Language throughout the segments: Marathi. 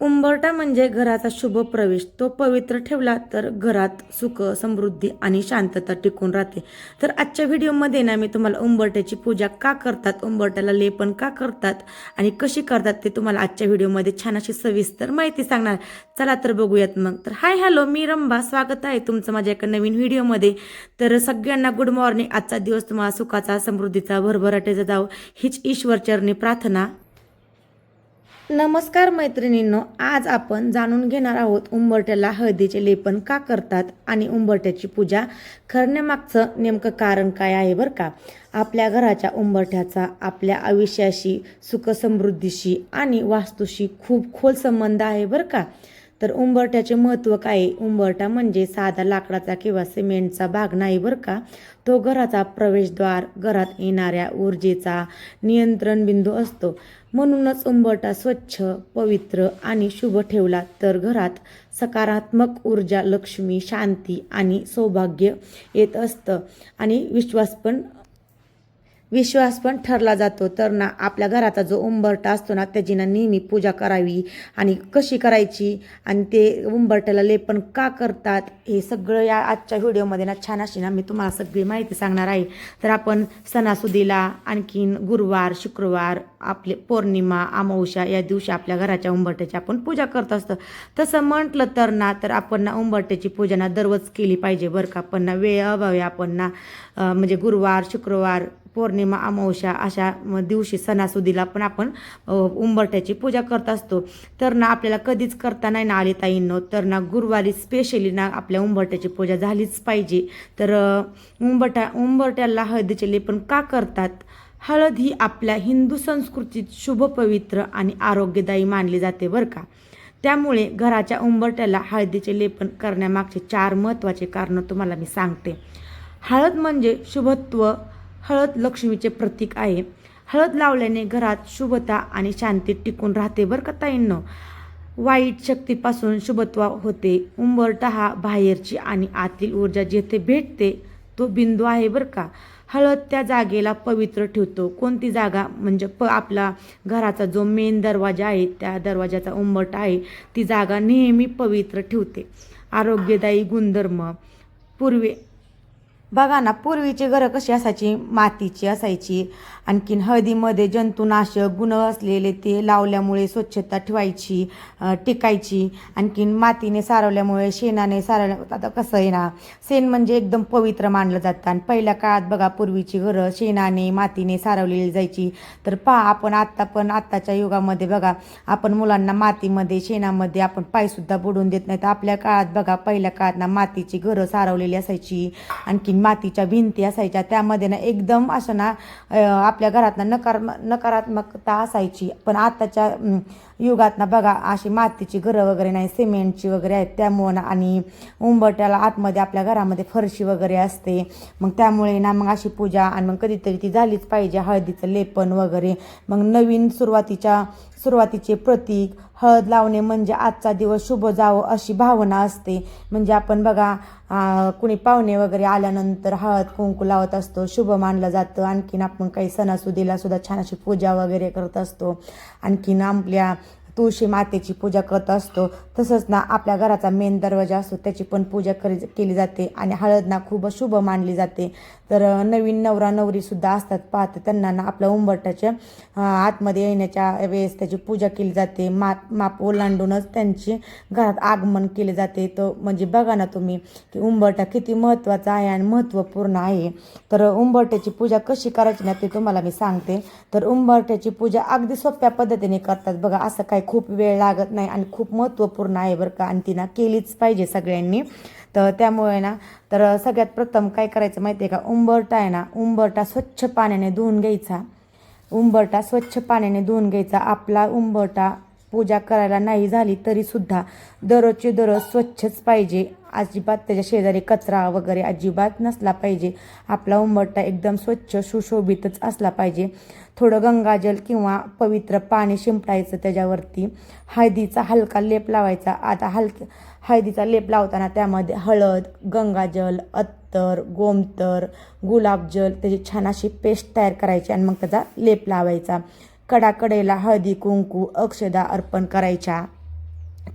उंबरटा म्हणजे घराचा शुभ प्रवेश. तो पवित्र ठेवला तर घरात सुख समृद्धी आणि शांतता टिकून राहते. तर आजच्या व्हिडिओमध्ये ना मी तुम्हाला उंबरट्याची पूजा का करतात उंबरट्याला लेपन का करतात आणि कशी करतात ते तुम्हाला आजच्या व्हिडिओमध्ये छान अशी सविस्तर माहिती सांगणार. चला तर बघूयात मग. तर हाय हॅलो मी रंभा स्वागत आहे तुमचं माझ्या एका नवीन व्हिडिओमध्ये. तर सगळ्यांना गुड मॉर्निंग आजचा दिवस तुम्हाला सुखाचा समृद्धीचा भरभराटेचा जावं. हीच ईश्वरचरणी प्रार्थना. नमस्कार मैत्रिणींनो आज आपण जाणून घेणार आहोत उंबरट्याला हळदीचे लेपन का करतात आणि उंबरट्याची पूजा करण्यामागचं नेमकं कारण काय आहे बरं का? आपल्या घराच्या उंबरठ्याचा आपल्या आयुष्याशी सुखसमृद्धीशी आणि वास्तूशी खूप खोल संबंध आहे बरं का? तर उंबरट्याचे महत्त्व काय? आहे उंबरटा म्हणजे साधा लाकडाचा किंवा सिमेंटचा भाग नाही बरं का? तो घराचा प्रवेशद्वार घरात येणाऱ्या ऊर्जेचा नियंत्रण बिंदू असतो. म्हणूनच उंबरटा स्वच्छ पवित्र आणि शुभ ठेवला तर घरात सकारात्मक ऊर्जा लक्ष्मी शांती आणि सौभाग्य येत असतं. आणि विश्वास पण विश्वास पण ठरला जातो. तर ना आपल्या घराचा जो उंबरटा असतो ना त्याची ना नेहमी पूजा करावी आणि कशी करायची आणि ते उंबरट्याला लेपन का करतात हे सगळं या आजच्या व्हिडिओमध्ये ना छान अशी ना मी तुम्हाला सगळी माहिती सांगणार आहे. तर आपण सणासुदीला आणखीन गुरुवार शुक्रवार आपले पौर्णिमा अमावस्या या दिवशी आपल्या घराच्या उंबरट्याची आपण पूजा करत असतो. तसं म्हटलं तर ना तर आपण ना उंबरट्याची पूजा ना दररोज केली पाहिजे बरं का. पण ना वेळ अभावी आपण ना म्हणजे गुरुवार शुक्रवार पौर्णिमा अमावस्या अशा दिवशी सणासुदीला पण आपण उंबरट्याची उंबरठ्याची पूजा करत असतो. तर ना आपल्याला कधीच करता नाही ना आली ताईंनो तर ना गुरुवारी स्पेशली ना आपल्या उंबरठ्याची पूजा झालीच पाहिजे. तर अ, उंबरट्याला हळदीचे लेपन का करतात? हळद ही आपल्या हिंदू संस्कृतीत शुभ पवित्र आणि आरोग्यदायी मानली जाते बरं का. त्यामुळे घराच्या उंबरट्याला हळदीचे लेपन करण्यामागचे चार महत्त्वाचे कारणं तुम्हाला मी सांगते. हळद म्हणजे शुभत्व हळद लक्ष्मीचे प्रतीक आहे. हळद लावल्याने घरात शुभता आणि शांती टिकून राहते बरं का ताईंनो? वाईट शक्तीपासून शुभत्व होते. उंबरटा हा बाहेरची आणि आतील ऊर्जा जेथे भेटते तो बिंदू आहे बरं का? हळद त्या जागेला पवित्र ठेवतो. कोणती जागा? म्हणजे प आपला घराचा जो मेन दरवाजा आहे त्या दरवाजाचा उंबरटा आहे ती जागा नेहमी पवित्र ठेवते. आरोग्यदायी गुणधर्म पूर्वी बघा ना पूर्वीची घरं कशी असायची? मातीची असायची. आणखीन हळदीमध्ये जंतुनाशक गुण असलेले ते लावल्यामुळे स्वच्छता ठेवायची टिकायची. आणखीन मातीने सारवल्यामुळे शेणाने सारवल्या आता कसं आहे ना शेण म्हणजे एकदम पवित्र मानलं जातं. आणि पहिल्या काळात बघा पूर्वीची घरं शेणाने मातीने सारवलेली जायची. तर पहा आपण आत्ता पण आत्ताच्या युगामध्ये बघा आपण मुलांना मातीमध्ये शेणामध्ये आपण पायसुद्धा बुडून देत नाही तर आपल्या काळात बघा पहिल्या काळात ना मातीची घरं सारवलेली असायची. आणखीन मातीच्या भिंती असायच्या त्यामध्ये ना एकदम अशा ना आपल्या घरात ना नकार नकारात्मकता असायची. पण आताच्या युगात ना बघा अशी मातीची घरं वगैरे नाही सिमेंटची वगैरे आहेत त्यामुळं ना आणि उंबरट्याला आतमध्ये आपल्या घरामध्ये फरशी वगैरे असते. मग त्यामुळे ना मग अशी पूजा आणि मग कधीतरी ती झालीच पाहिजे हळदीचं लेपन वगैरे. मग नवीन सुरुवातीच्या सुरुवातीचे प्रतीक हळद लावणे म्हणजे आजचा दिवस शुभ जावं अशी भावना असते. म्हणजे आपण बघा कुणी पाहुणे वगैरे आल्यानंतर हळद कुंकू लावत असतो शुभ मानलं जातं. आणखीन आपण काही सणासुदीला सुद्धा छान अशी पूजा वगैरे करत असतो. आणखीन आपल्या तुळशी मातेची पूजा करत असतो. तसंच ना आपल्या घराचा मेन दरवाजा असतो त्याची पण पूजा करी केली जाते आणि हळद ना खूप शुभ मानली जाते. तर नवीन नवरा नवरीसुद्धा असतात पाहते त्यांना ना आपल्या उंबरट्याच्या आतमध्ये येण्याच्या वेळेस त्याची पूजा केली जाते. माप माप ओलांडूनच त्यांची घरात आगमन केले जाते. तो म्हणजे बघा ना तुम्ही की उंबरटा किती महत्त्वाचा आहे आणि महत्त्वपूर्ण आहे. तर उंबरट्याची पूजा कशी करायची ना ते तुम्हाला मी सांगते. तर उंबरट्याची पूजा अगदी सोप्या पद्धतीने करतात. बघा असं काही खूप वेळ लागत नाही आणि खूप महत्त्वपूर्ण आहे बरं का. आणि ती ना केलीच पाहिजे सगळ्यांनी. तर त्यामुळे ना तर सगळ्यात प्रथम काय करायचं माहिती आहे का? उंबरटा आहे ना उंबरटा स्वच्छ पाण्याने धुवून घ्यायचा. उंबरटा स्वच्छ पाण्याने धुवून घ्यायचा. आपला उंबरटा पूजा करायला नाही झाली तरी सुद्धा दररोजचे दररोज स्वच्छच पाहिजे. अजिबात त्याच्या शेजारी कचरा वगैरे अजिबात नसला पाहिजे. आपला उंबरटा एकदम स्वच्छ सुशोभितच असला पाहिजे. थोडं गंगाजल किंवा पवित्र पाणी शिंपडायचं त्याच्यावरती. हळदीचा हलका लेप लावायचा. आता हलक हळदीचा लेप लावताना त्यामध्ये हळद गंगाजल अत्तर गोमतर गुलाबजल त्याची छान अशी पेस्ट तयार करायची आणि मग त्याचा लेप लावायचा. कडाकडेला हळदी कुंकू अक्षदा अर्पण करायच्या.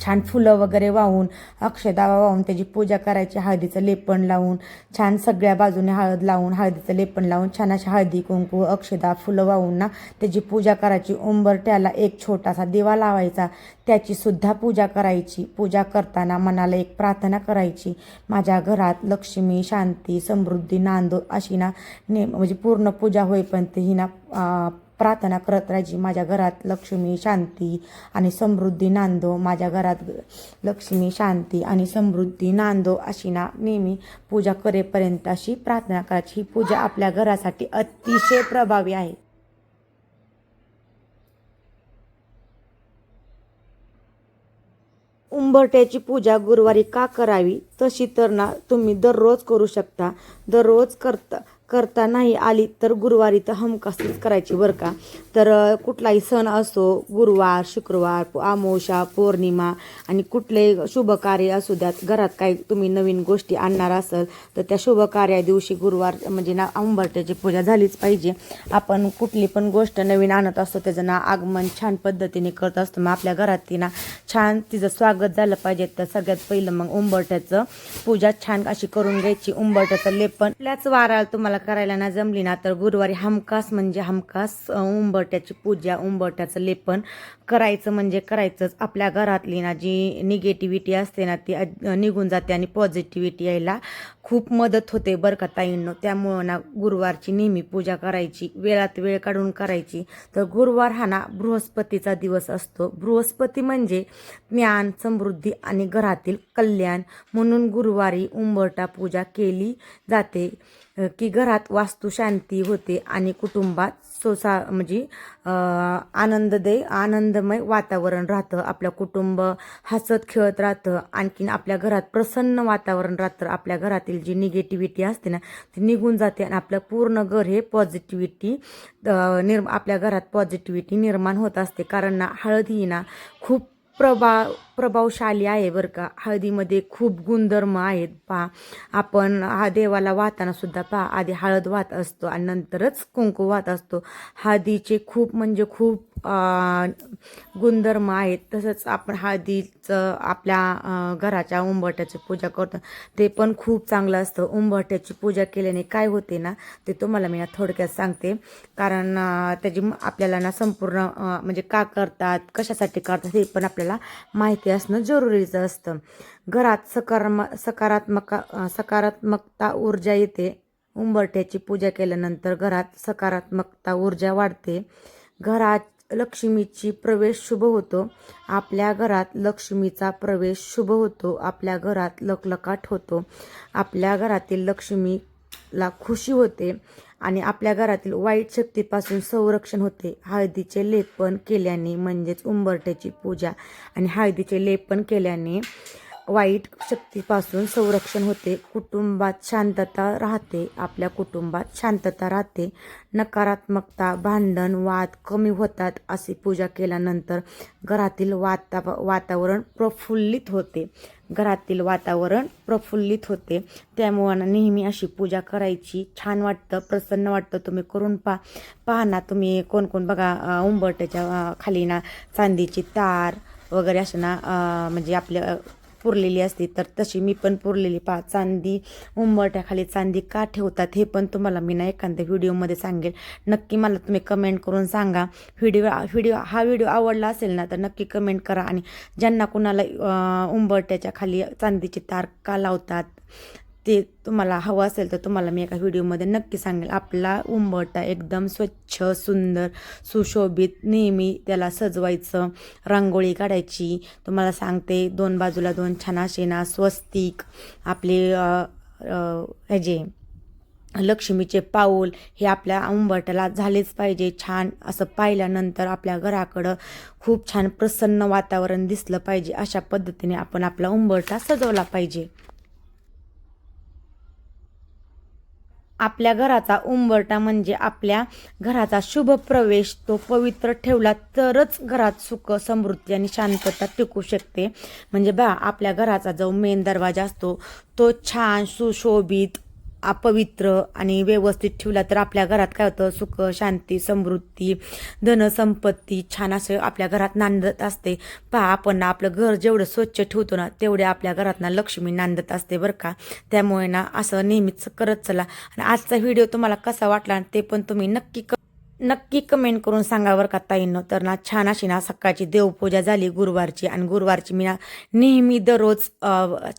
छान फुलं वगैरे वाहून अक्षदा वाहून त्याची पूजा करायची हळदीचं लेपण लावून छान सगळ्या बाजूने हळद लावून हळदीचं लेपण लावून छान अशी हळदी कुंकू अक्षदा फुलं वाहून ना त्याची पूजा करायची. उंबरट्याला एक छोटासा दिवा लावायचा. त्याची सुद्धा पूजा करायची. पूजा करताना मनाला एक प्रार्थना करायची. माझ्या घरात लक्ष्मी शांती समृद्धी नांदो अशी ना ने म्हणजे पूर्ण पूजा होईपर्यंत ही ना प्रार्थना करत राहायची. माझ्या घरात लक्ष्मी शांती आणि समृद्धी नांदो माझ्या घरात लक्ष्मी शांती आणि समृद्धी नांदो अशी ना नेहमी पूजा करेपर्यंत अशी प्रार्थना करायची. ही पूजा आपल्या घरासाठी अतिशय प्रभावी आहे. उंबरट्याची पूजा गुरुवारी का करावी? तशी तर ना तुम्ही दररोज करू शकता. दररोज करता. करता नाही आली तर गुरुवारी तर हमखासच करायची बरं का. तर कुठलाही सण असो गुरुवार शुक्रवार आमोशा पौर्णिमा आणि कुठलेही शुभ कार्य असू द्यात घरात काही तुम्ही नवीन गोष्टी आणणार असाल तर त्या शुभ कार्या दिवशी गुरुवार म्हणजे ना उंबरट्याची पूजा झालीच पाहिजे. आपण कुठली पण गोष्ट नवीन आणत असतो त्याचं ना आगमन छान पद्धतीने करत असतो. मग आपल्या घरात ती ना छान तिचं स्वागत झालं पाहिजे. तर सगळ्यात पहिलं मग उंबरट्याचं पूजा छान अशी करून घ्यायची. उंबरट्याचं लेपन आपल्याच वाराला तुम्हाला करायला ना जमली ना तर गुरुवारी हमखास म्हणजे हमखास उंबरट्याची पूजा उंबरट्याचं लेपन करायचं म्हणजे करायचंच. आपल्या घरातली ना जी निगेटिव्हिटी असते ना ती निघून जाते आणि पॉझिटिव्हिटी यायला खूप मदत होते बरं का ताईंनो. त्यामुळं ना गुरुवारची नेहमी पूजा करायची वेळात वेळ काढून करायची. तर गुरुवार हा ना बृहस्पतीचा दिवस असतो. बृहस्पती म्हणजे ज्ञान समृद्धी आणि घरातील कल्याण म्हणून गुरुवारी उंबरटा पूजा केली जाते. की घरात वास्तू शांती होते आणि कुटुंबात सोसा म्हणजे अ, आनंददय आनंदमय वातावरण राहतं. आपलं कुटुंब हसत खेळत राहतं. आणखीन आपल्या घरात प्रसन्न वातावरण राहतं. आपल्या घरातील जी निगेटिव्हिटी असते ना ती निघून जाते आणि आपलं पूर्ण घर हे पॉझिटिव्हिटी निर्म आपल्या घरात पॉझिटिव्हिटी निर्माण होत असते. कारण ना हळद ही ना खूप प्रभा प्रभावशाली आहे बरं का. हळदीमध्ये खूप गुणधर्म आहेत पहा. आपण हा देवाला वाहताना सुद्धा पहा. आधी हळद वाहत असतो आणि नंतरच कुंकू वाहत असतो. हळदीचे खूप म्हणजे खूप गुणधर्म आहेत. तसंच आपण हळदीचं आपल्या घराच्या उंबरट्याची पूजा करतो. ते पण खूप चांगलं असतं. उंबरट्याची पूजा केल्याने काय होते ना ते तुम्हाला मी ना थोडक्यात सांगते. कारण त्याची आपल्याला ना संपूर्ण म्हणजे का करतात कशासाठी करतात हे पण आपल्याला माहिती असणं जरुरीचं असतं. घरात सकारम सकारात्मक सकारात्मकता ऊर्जा येते. उंबरट्याची पूजा केल्यानंतर घरात सकारात्मकता ऊर्जा वाढते. घरात लक्ष्मीची प्रवेश शुभ होतो. आपल्या घरात लक्ष्मीचा प्रवेश शुभ होतो. आपल्या घरात लकलकाट होतो. आपल्या घरातील लक्ष्मीला खुशी होते. आणि आपल्या घरातील वाईट शक्तीपासून संरक्षण होते. हळदीचे लेपन केल्याने म्हणजेच उंबरट्याची पूजा आणि हळदीचे लेपन केल्याने वाईट शक्तीपासून संरक्षण होते. कुटुंबात शांतता राहते. आपल्या कुटुंबात शांतता राहते. नकारात्मकता भांडण वाद कमी होतात अशी पूजा केल्यानंतर घरातील वाता वातावरण प्रफुल्लित होते. घरातील वातावरण प्रफुल्लित होते. त्यामुळं ना नेहमी अशी पूजा करायची. छान वाटतं. प्रसन्न वाटतं. तुम्ही करून पा पहा ना. तुम्ही कोण कोण बघा उंबरट्याच्या खाली ना चांदीची तार वगैरे असं ना म्हणजे आपल्या पुरलेली असते तर तशी मी पण पुरलेली. पहा चांदी उंबरट्याखाली चांदी का ठेवतात हे पण तुम्हाला मी ना एखाद्या व्हिडिओमध्ये सांगेल. नक्की मला तुम्ही कमेंट करून सांगा. व्हिडिओ व्हिडिओ हा व्हिडिओ आवडला असेल ना तर नक्की कमेंट करा. आणि ज्यांना कुणाला उंबरट्याच्या खाली चांदीची तार का लावतात ते तुम्हाला हवं असेल तर तुम्हाला मी एका व्हिडिओमध्ये नक्की सांगेल. आपला उंबरटा एकदम स्वच्छ सुंदर सुशोभित नेहमी त्याला सजवायचं रांगोळी काढायची. तुम्हाला सांगते दोन बाजूला दोन छान असेना स्वस्तिक आपले ह्याचे लक्ष्मीचे पाऊल हे आपल्या उंबरट्याला झालेच पाहिजे. छान असं पाहिल्यानंतर आपल्या घराकडं खूप छान प्रसन्न वातावरण दिसलं पाहिजे. अशा पद्धतीने आपण आपला उंबरटा सजवला पाहिजे. आपल्या घराचा उंबरटा म्हणजे आपल्या घराचा शुभ प्रवेश तो पवित्र ठेवला तरच घरात सुख समृद्धी आणि शांतता टिकू शकते. म्हणजे बा आपल्या घराचा जो मेन दरवाजा असतो तो छान सुशोभित अपवित्र आणि व्यवस्थित ठेवला तर आपल्या घरात काय होतं? सुख शांती समृद्धी धनसंपत्ती छान असं आपल्या घरात नांदत असते. पहा आपण ना आपलं घर जेवढं स्वच्छ ठेवतो ना तेवढे आपल्या घरात ना लक्ष्मी नांदत असते बरं का? त्यामुळे ना असं नेहमीच करत चला. आणि आजचा व्हिडिओ तुम्हाला कसा वाटला ते पण तुम्ही नक्की कर नक्की कमेंट करून सांगा बरं का ताईंनो. तर ना छान अशी ना सकाळची देवपूजा झाली गुरुवारची आणि गुरुवारची मी ना नेहमी दररोज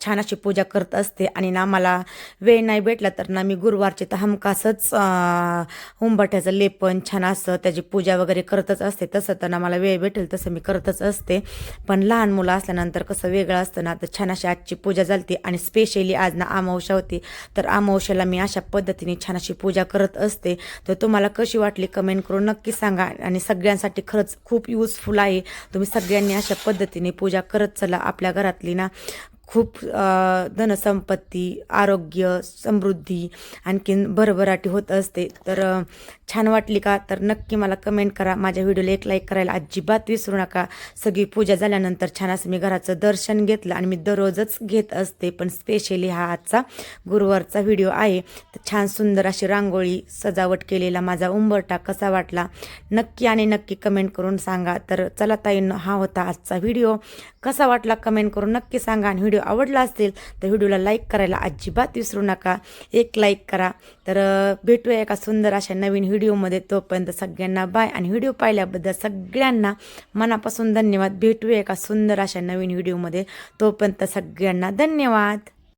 छान अशी पूजा करत असते आणि ना मला वेळ नाही भेटला तर ना मी गुरुवारची तर हमखासच अ, लेपन छान असं त्याची पूजा वगैरे करतच असते. तसं तर ना मला वेळ भेटेल तसं मी करतच असते. पण लहान मुलं असल्यानंतर कसं वेगळं असतं ना तर छान अशी आजची पूजा झाली आणि स्पेशली आज ना अमावस्या होती. तर अमावस्याला मी अशा पद्धतीने छान अशी पूजा करत असते. तर तुम्हाला कशी वाटली कमेंट करून नक्की सांगा. आणि सगळ्यांसाठी खरंच खूप युजफुल आहे. तुम्ही सगळ्यांनी अशा पद्धतीने पूजा करत चला आपल्या घरातली ना. खूप धनसंपत्ती आरोग्य समृद्धी आणखीन भरभराटी होत असते. तर छान वाटली का? तर नक्की मला कमेंट करा. माझ्या व्हिडिओला एक लाईक करायला अजिबात विसरू नका. सगळी पूजा झाल्यानंतर छान असं मी घराचं दर्शन घेतलं आणि मी दररोजच घेत असते. पण स्पेशली हा आजचा गुरुवारचा व्हिडिओ आहे. तर छान सुंदर अशी रांगोळी सजावट केलेला माझा उंबरटा कसा वाटला? नक्की आणि नक्की कमेंट करून सांगा. तर चला ताईंनो हा होता आजचा व्हिडिओ. कसा वाटला कमेंट करून नक्की सांगा आणि व्हिडिओ आवडला असेल तर व्हिडिओला लाईक करायला अजिबात विसरू नका. एक लाईक करा. तर भेटूया एका सुंदर अशा नवीन व्हिडिओमध्ये. तोपर्यंत सगळ्यांना बाय आणि व्हिडिओ पाहिल्याबद्दल सगळ्यांना मनापासून धन्यवाद. भेटूया एका सुंदर अशा नवीन व्हिडिओमध्ये. तोपर्यंत सगळ्यांना धन्यवाद.